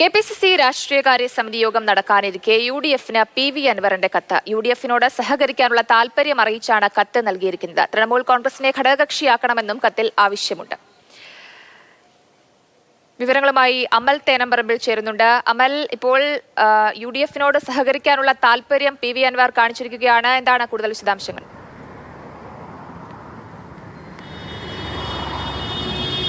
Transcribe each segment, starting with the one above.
K P C C രാഷ്ട്രീയകാര്യ സമിതി യോഗം നടക്കാനിരിക്കെ യു ഡി എഫിന് പി വി അൻവറിന്റെ കത്ത്. യു ഡി എഫിനോട് സഹകരിക്കാനുള്ള താൽപര്യം അറിയിച്ചാണ് കത്ത് നൽകിയിരിക്കുന്നത്. തൃണമൂൽ കോൺഗ്രസിനെ ഘടകകക്ഷിയാക്കണമെന്നും കത്തിൽ ആവശ്യമുണ്ട്. വിവരങ്ങളുമായി അമൽ തേനമ്പറമ്പിൽ ചേരുന്നുണ്ട്. അമൽ ഇപ്പോൾ യു ഡി എഫിനോട് സഹകരിക്കാനുള്ള താൽപര്യം പി വി അൻവർ കാണിച്ചിരിക്കുകയാണ്. എന്താണ് കൂടുതൽ വിശദാംശങ്ങൾ?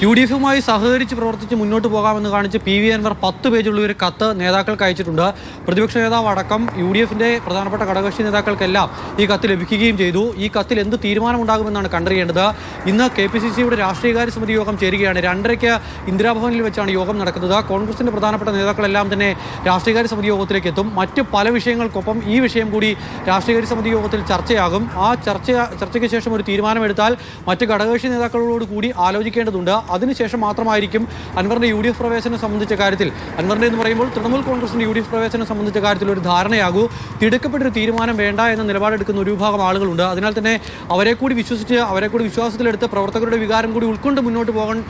യു ഡി എഫുമായി സഹകരിച്ച് പ്രവർത്തിച്ച് മുന്നോട്ട് പോകാമെന്ന് കാണിച്ച് പി വി അൻവർ പത്ത് പേജുള്ള ഒരു കത്ത് നേതാക്കൾക്ക് അയച്ചിട്ടുണ്ട്. പ്രതിപക്ഷ നേതാവ് അടക്കം യു ഡി എഫിന്റെ പ്രധാനപ്പെട്ട ഘടകകക്ഷി നേതാക്കൾക്കെല്ലാം ഈ കത്ത് ലഭിക്കുകയും ചെയ്തു. ഈ കത്തിൽ എന്ത് തീരുമാനമുണ്ടാകുമെന്നാണ് കണ്ടറിയേണ്ടത്. ഇന്ന് കെ പി സി സിയുടെ രാഷ്ട്രീയകാര്യ സമിതി യോഗം ചേരുകയാണ്. രണ്ടരയ്ക്ക് ഇന്ദിരാഭവനിൽ വെച്ചാണ് യോഗം നടക്കുന്നത്. കോൺഗ്രസിന്റെ പ്രധാനപ്പെട്ട നേതാക്കളെല്ലാം തന്നെ രാഷ്ട്രീയകാര്യ സമിതി യോഗത്തിലേക്ക് എത്തും. മറ്റ് പല വിഷയങ്ങൾക്കൊപ്പം ഈ വിഷയം കൂടി രാഷ്ട്രീയകാര്യ സമിതി യോഗത്തിൽ ചർച്ചയാകും. ആ ചർച്ച ചർച്ചയ്ക്ക് ശേഷം ഒരു തീരുമാനമെടുത്താൽ മറ്റ് ഘടകകക്ഷി നേതാക്കളോട് കൂടി ആലോചിക്കേണ്ടതുണ്ട്. അതിനുശേഷം മാത്രമായിരിക്കും അൻവറിന്റെ യു ഡി എഫ് പ്രവേശനം സംബന്ധിച്ച കാര്യത്തിൽ. അൻവറിന്റെ എന്ന് പറയുമ്പോൾ തൃണമൂൽ കോൺഗ്രസിന്റെ യു ഡി എഫ് പ്രവേശനം സംബന്ധിച്ച കാര്യത്തിൽ ഒരു ധാരണയാകൂ. തിടുക്കപ്പെട്ടൊരു തീരുമാനം വേണ്ട എന്ന നിലപാടെടുക്കുന്ന ഒരു വിഭാഗം ആളുകളുണ്ട്. അതിനാൽ തന്നെ അവരെ കൂടി വിശ്വസിച്ച് അവരെ കൂടി വിശ്വാസത്തിലെടുത്ത് പ്രവർത്തകരുടെ വികാരം കൂടി ഉൾക്കൊണ്ട് മുന്നോട്ട് പോകാൻ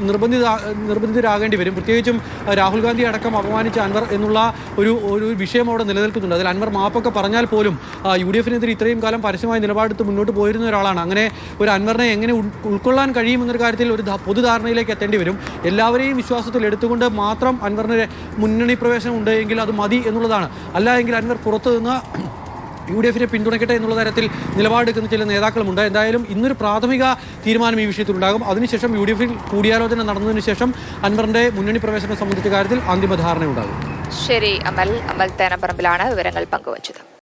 നിർബന്ധിത നിർബന്ധിതരാകേണ്ടി വരും. പ്രത്യേകിച്ചും രാഹുൽ ഗാന്ധി അടക്കം അപമാനിച്ച അൻവർ എന്നുള്ള ഒരു ഒരു വിഷയം അവിടെ നിലനിൽക്കുന്നുണ്ട്. അതിൽ അൻവർ മാപ്പൊക്കെ പറഞ്ഞാൽ പോലും യു ഡി എഫിനെതിരെ ഇത്രയും കാലം പരസ്യമായി നിലപാടെടുത്ത് മുന്നോട്ട് പോയിരുന്ന ഒരാളാണ്. അങ്ങനെ ഒരു അൻവറിനെ എങ്ങനെ ഉൾ- ഉൾക്കൊള്ളാൻ കഴിയുമെന്നൊരു കാര്യത്തിൽ ഒരു പൊതുധാരണയിലേക്ക് എത്തേണ്ടി വരും. എല്ലാവരെയും വിശ്വാസത്തിൽ എടുത്തുകൊണ്ട് മാത്രം അൻവറിന് മുന്നണി പ്രവേശനം ഉണ്ട് എങ്കിൽ അത് മതി എന്നുള്ളതാണ്. അല്ല എങ്കിൽ അൻവർ പുറത്തു നിന്ന് യു ഡി എഫിനെ പിന്തുണയ്ക്കട്ടെ എന്നുള്ള തരത്തിൽ നിലപാടെടുക്കുന്ന ചില നേതാക്കളുമുണ്ട്. എന്തായാലും ഇന്നൊരു പ്രാഥമിക തീരുമാനം ഈ വിഷയത്തിലുണ്ടാകും. അതിനുശേഷം യു ഡി എഫിൽ കൂടിയാലോചന നടന്നതിന് ശേഷം അൻവറിന്റെ മുന്നണി പ്രവേശനം സംബന്ധിച്ച കാര്യത്തിൽ അന്തിമ ധാരണയുണ്ടാകും. ശരി അമൽ. അമൽ തേനപ്പറമ്പിലാണ് വിവരങ്ങൾ പങ്കുവച്ചത്.